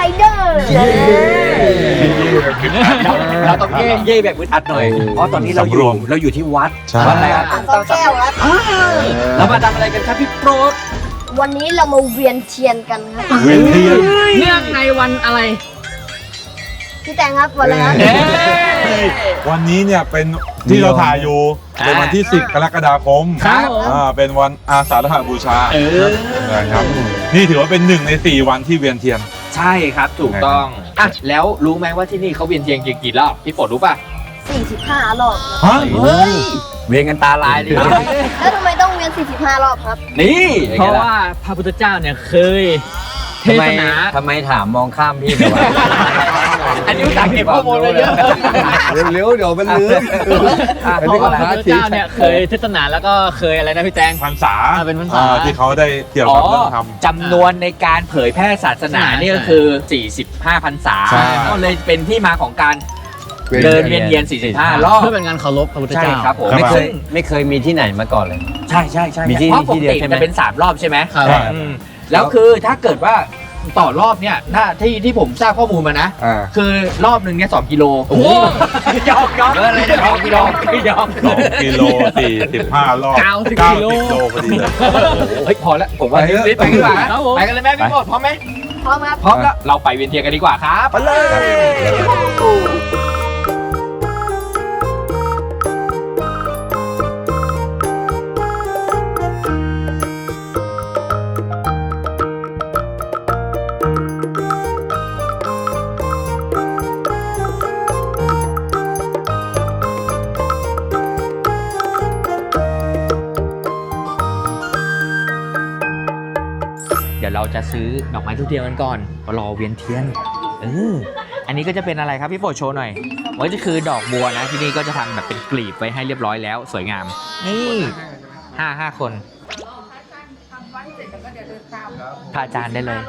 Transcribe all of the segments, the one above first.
ไรเดอร์เราเราต้องเย่เย่แบบอึดอัดหน่อย เพราะตอนนี้เราอยู่เราอยู่ที่วัดใช่ วัดอะไรครับอ่างทองแก้วครับเรามาทำอะไรกันครับพี่โปรดวันนี้เรามาเวียนเทียนกันครับ เวียนเทียนเนื่องในวันอะไร พี่แตงครับวันอะไรครับวันนี้เนี่ยเป็นที่เราถ่ายอยู่อ่า เป็นวันที่ 10 กรกฎาคมครับผม อ่าเป็นวันอาสาฬหบูชาเออนะครับนี่ถือว่าเป็นหนึ่งใน 4 วันที่เวียนเทียน ใช่ครับถูกต้องอะแล้วรู้ไหมว่าที่นี่เขาเวียนเทียนกี่กี่รอบพี่โปรดรู้ป่ะ45รอบครับฮะเฮ้ยเวียนกันตาลายดิแล้วทำไมต้องเวียน45รอบครับ นี่เพราะว่าพระพุทธเจ้าเนี่ยเคยเททำไมศนาทำไมถามมองข้ามพี่เลยวะ อันนี้อุตส่าห์เก็บข้อมูลมาเยอะ เร็วๆเดี๋ยวมันลืมเพราะว่าพระพุทธเจ้าเนี่ยเคยเทศนาแล้วก็เคยอะไรนะพี่แตง พรรษาอ่าเป็นพรรษา อ่าที่เขาได้เกี่ยวอ๋อกับเรื่องทำจำนวนในการเผยแพร่ศาสนานี่ก็คือ 45พรรษาใช่ ก็เลยเป็นที่มาของการเดินเวียนเยียน 45 รอบ เพื่อเป็นการเคารพพระพุทธใช่เจ้า ครับผมครับไม่เคยซึ่งไม่เคยมีที่ไหนมาก่อนเลย ใช่ใช่ใช่มีที่เพราะปที่กเดียวติใช่ไหม จะเป็น 3 รอบใช่ไหมครับ ใช่ อืมแล้วคือถ้าเกิดว่า ต่อรอบเนี่ยถ้าที่ที่ผมทราบข้อมูลมานะ อ่า คือรอบหนึ่งเนี่ยสองกิโลโอ้โหยอมยอมอะไรนะสองกิโลยอมสองกิโลสี่สิบห้ารอบเก้าสิบเก้ากิโลสิบโลพอดีเลย เฮ้ยพอแล้วผมว่าไปเถอะ รีบไปดีกว่าครับผม ไปกันเลยไหมพี่โมดพร้อมไหมพร้อมครับพร้อมแล้วเราไปเวียนเทียนกันดีกว่าครับ ไปเลยเดี๋ จะซื้อดอกไม้ทุกเทียนกันก่อนรอเวียนเทียนเอออันนี้ก็จะเป็นอะไรครับพี่โปรดโชว์หน่อยมันก็จะคือดอกบัวนะที่นี่ก็จะทำแบบเป็นกลีบไว้ให้เรียบร้อยแล้ว สวยงาม นี่ห้าห้าคนพระอาจารย์ได้เลย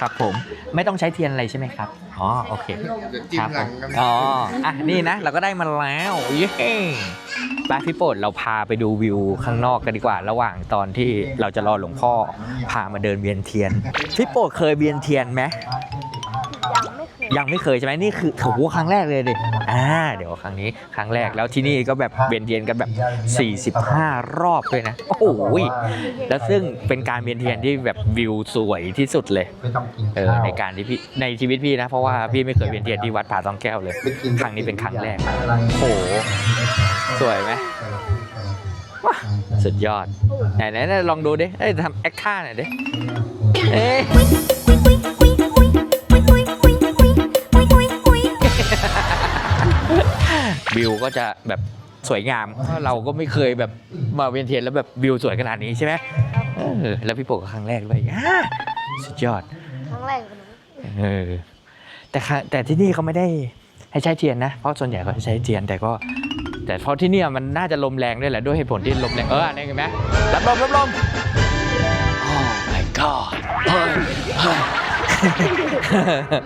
ครับผมไม่ต้องใช้เทียนอะไรใช่ไหมครับอ๋อโอเคจิ้มหลังกันอ๋ออะนี่นะ เราก็ได้มาแล้วเย้ไปพี่โปรดเราพาไปดูวิวข้างนอกกันดีกว่า ระหว่างตอนที่เราจะรอหลวงพ่อพามาเดินเวียนเทียนพี่โปรดเคยเวียนเทียนไหม ยังไม่เคยยังไม่เคยใช่ไหมนี่คือโอ้โหครั้งแรกเลยดิอ่าเดี๋ยวครั้งนี้ครั้งแรกแล้วที่นี่ก็แบบเวียนเทียนกันแบบ 45 รอบเลยนะโอ้โหแล้วซึ่งเป็นการเวียนเทียนที่แบบวิวสวยที่สุดเลยเออในการที่พี่ในชีวิตพี่นะ เพราะว่าพี่ไม่เคยเวียนเทียนที่วัดผาตองแก้วเลย ครั้งนี้เป็นครั้งแรกโอ้โหสวยไหมว้าสุดยอดไหนไหนไหนลองดูดิเอ้ยทำแอคท่าหน่อยดิเอ๊ วิวก็จะแบบสวยงามเพราะเราก็ไม่เคยแบบมาเวียนเทียนแล้วแบบวิวสวยขนาดนี้ใช่ไหมเออแล้วพี่โปกก็ครั้งแรกด้วยอ่าสุดยอดครั้งแรกเลยนะเออแต่ครั้งแต่ที่นี่เขาไม่ได้ให้ใช้เทียนนะ เพราะส่วนใหญ่เขาใช้เทียนแต่ก็ แต่เพราะที่เนี่ยมันน่าจะลมแรงด้วยแหละด้วยเหตุผลที่ลมแรงเออนี่เห็นไหมรับลมรับลม Oh my god เฮ้ยเฮ้ย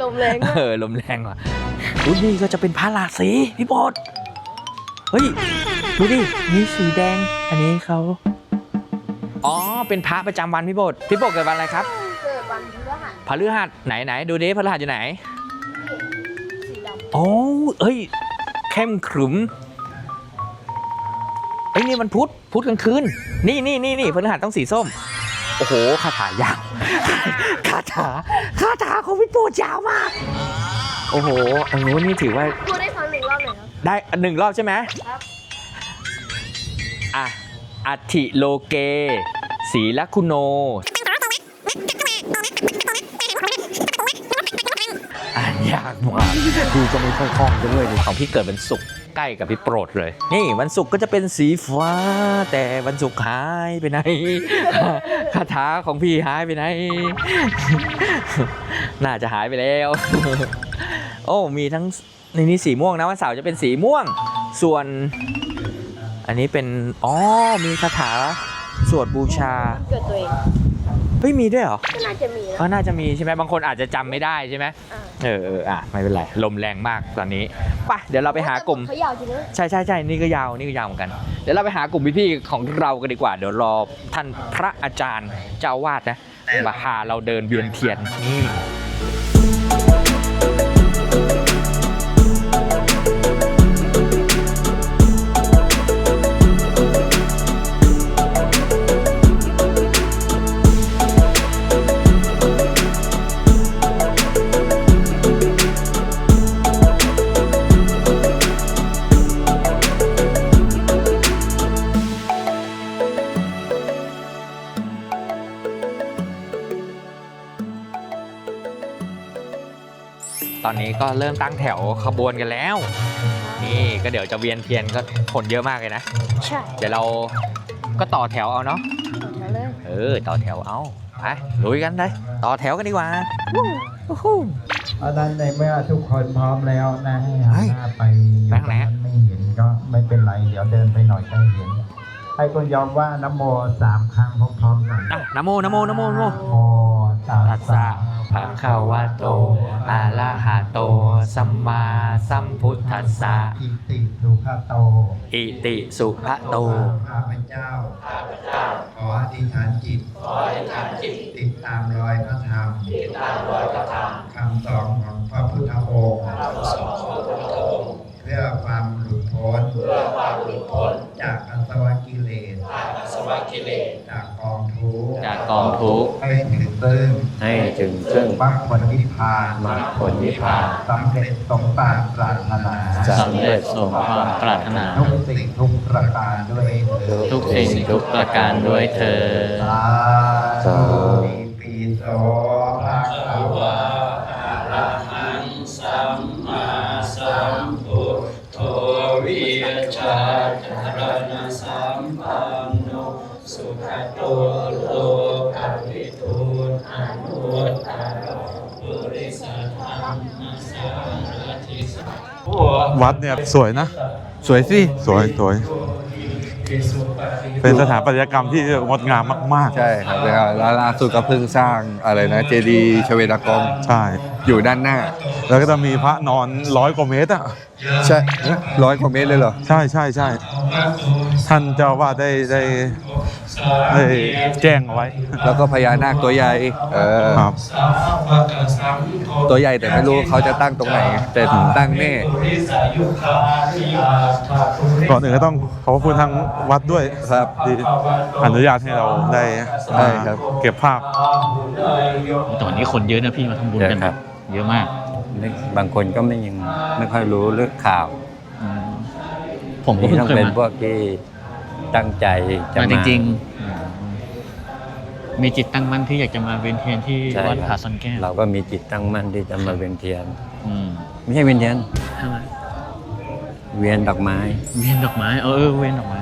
ลมแรงมากเออลมแรงว่ะอุ้ยนี่ก็จะเป็นพระราศีพี่โบด เฮ้ย ดูดิ มีสีแดง อันนี้เขา อ๋อ เป็นพระประจำวันพี่โบดพี่โบดเกิดวันอะไรครับ เกิดวันพฤหัสพฤหัสไหนไหนดูดิพฤหัสอยู่ไหน สีดำโอ้เอ้ย เข้มขรึมไอ้ยนี่มันพุธ พุธกลางคืน นี่นี่นี่นี่พฤหัสต้องสีส้ม โอ้โห คาถายาว คาถา คาถาของพี่โปรดยาวมาก โอ้โหอันนู้นนี่ถือว่า พูดได้ ได้อันหนึ่งรอบใช่ไหมครับ อะอัติโลเกศีลคุโนอ่านยากมากดูก็ไม่ค่อยคล่องด้วยเลยของพี่เกิดวันศุกร์ใกล้กับพี่โปรดเลย นี่วันศุกร์ก็จะเป็นสีฟ้า แต่วันศุกร์หายไปไหนคาถาของพี่หายไปไหน น่าจะหายไปแล้ว โอ้มีทั้ง ในนี้สีม่วงนะวันเสาร์จะเป็นสีม่วง ส่วน อันนี้เป็น อ๋อ มีคาถาสวดบูชาเกิดตัวเองเฮ้ยมีด้วยเหรอ ก็น่าจะมีนะ ก็น่าจะมีใช่ไหมบางคนอาจจะจำไม่ได้ใช่ไหมอ่า เออเอออะไม่เป็นไร ลมแรงมากตอนนี้ไปเดี๋ยวเราไปหากลุ่ม เขายาวจริงนะใช่ใช่ใช่นี่ก็ยาว นี่ก็ยาวเหมือนกัน เดี๋ยวเราไปหากลุ่มพี่ๆของเรากันดีกว่า เดี๋ยวรอท่านพระอาจารย์เจ้าอาวาดนะ มาพาเราเดินเวียนเทียนนี่ อนนี้ก็เริ่มตั้งแถวขบวนกันแล้ว นี่ก็เดี๋ยวจะเวียนเทียนก็คนเยอะมากเลยนะ ใช่เดี๋ยวเราก็ต่อแถวเอาเนาะมาเลยเออ ต่อแถวเอาไปลุยกันเลย ต่อแถวกันดีกว่าวู้ฮู้ เพราะฉะนั้นในเมื่อทุกคนพร้อมแล้วนะให้หันหน้าไปไปทางไหนอะ ไม่เห็นก็ไม่เป็นไร เดี๋ยวเดินไปหน่อยก็เห็น ให้คุณยอมว่านะโมสามครั้งพร้อมๆกันอะนะโมนะโมนะโมนะโม นะโม ตัตัสสสะสะภะคะวะโตอะระหะโต สัมมาสัมพุทธัสสะอิติสุขโต อิติสุภะโตข้าพเจ้าข้าพเจ้า ขออธิษฐานจิต ขออธิษฐานจิต ติดตามรอยพระธรรม ติดตามรอยพระธรรมคำสอนของพระพุทธองค์คำสอน พื่อความหลุดพ้น เพื่อความหลุดพ้น จากอาสวะกิเลส จากอาสวะกิเลส จากกองทุกข์ จากกองทุกข์ ให้ถึงซึ่ง ให้ถึงซึ่งมรรคผลนิพพานมรรคผลนิพพานสำเร็จสมปรารถนาสำเร็จสมความปรารถนา ทุกสิ่งทุกประการด้วยเถิดทุกสิ่งทุกประการด้วยเธอสาสาธุธุปีโส ชาจารณสัมปันโนสุขโตโลกวิทูนอนุตตรปุริสธรรมสารทิสวัดเนี่ยสวยนะ สวยสิ สวยสวย เป็นสถาปัตยกรรมที่งดงามมาก ๆ ใช่ครับแล้วล่าสุดก็เพิ่งสร้างอะไรนะ เจดีย์ชเวดากอง ใช่อยู่ด้านหน้า แล้วก็จะมีพระนอนร้อยกว่าเมตรอะ ใช่ร้อยกว่าเมตรเลยเหรอ ใช่ใช่ใช่ท่านเจ้าว่าได้ได้ได้แจ้งเอาไว้ แล้วก็พญานาคตัวใหญ่เออครับ ตัวใหญ่แต่ไม่รู้เขาจะตั้งตรงไหน แต่ตั้งแน่ก่อนอื่นก็ต้องขอบพระคุณทางวัดด้วยครับที่อนุญาตให้เราได้ใช่ครับ เก็บภาพ ตอนนี้คนเยอะนะพี่มาทำบุญกันเยอะครับ เยอะมาก บางคนก็ไม่ยังไม่ค่อยรู้เรื่องข่าวอืมผมก็นี่เพิ่งต้องเคยเป็นมาพวกที่ตั้งใจจะมามาจริงๆ มีจิตตั้งมั่นที่อยากจะมาเวียนเทียนที่ใช่วัดครับผาซ่อนแก้วเราก็มีจิตตั้งมั่นที่จะมาเวียนเทียนอืมไม่ใช่เวียนเทียนทำไมเวียนดอกไม้ เวียนดอกไม้เออเออเวียนดอกไม้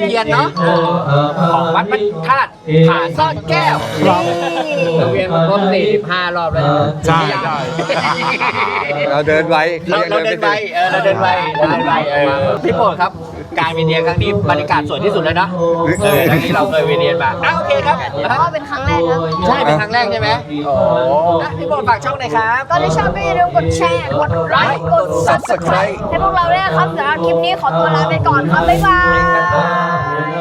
เป็นเทียนเนาะของวัดบรรทัดผาซ่อนแก้วนี่เวียนมาครบ45รอบแล้วใช่ใช่เราเดินไว้เราเราเดินไปเออเราเดินไปเราเดินไปเออพี่โปรดครับ การเวียนเทียนครั้งนี้บรรยากาศสวยที่สุดเลยเนาะเออครั้งนี้เราเคยเวียนเทียนมาอะโอเคครับก็เป็นครั้งแรกครับ ใช่เป็นครั้งแรกใช่ไหมโอ้อะพี่โปรดฝากช่องหน่อยครับก็ถ้าชอบก็อย่าลืมกดแชร์ กดไลค์ กด subscribe ให้พวกเราด้วยนะครับสำหรับคลิปนี้ขอตัวลาไปก่อนครับ บ๊ายบาย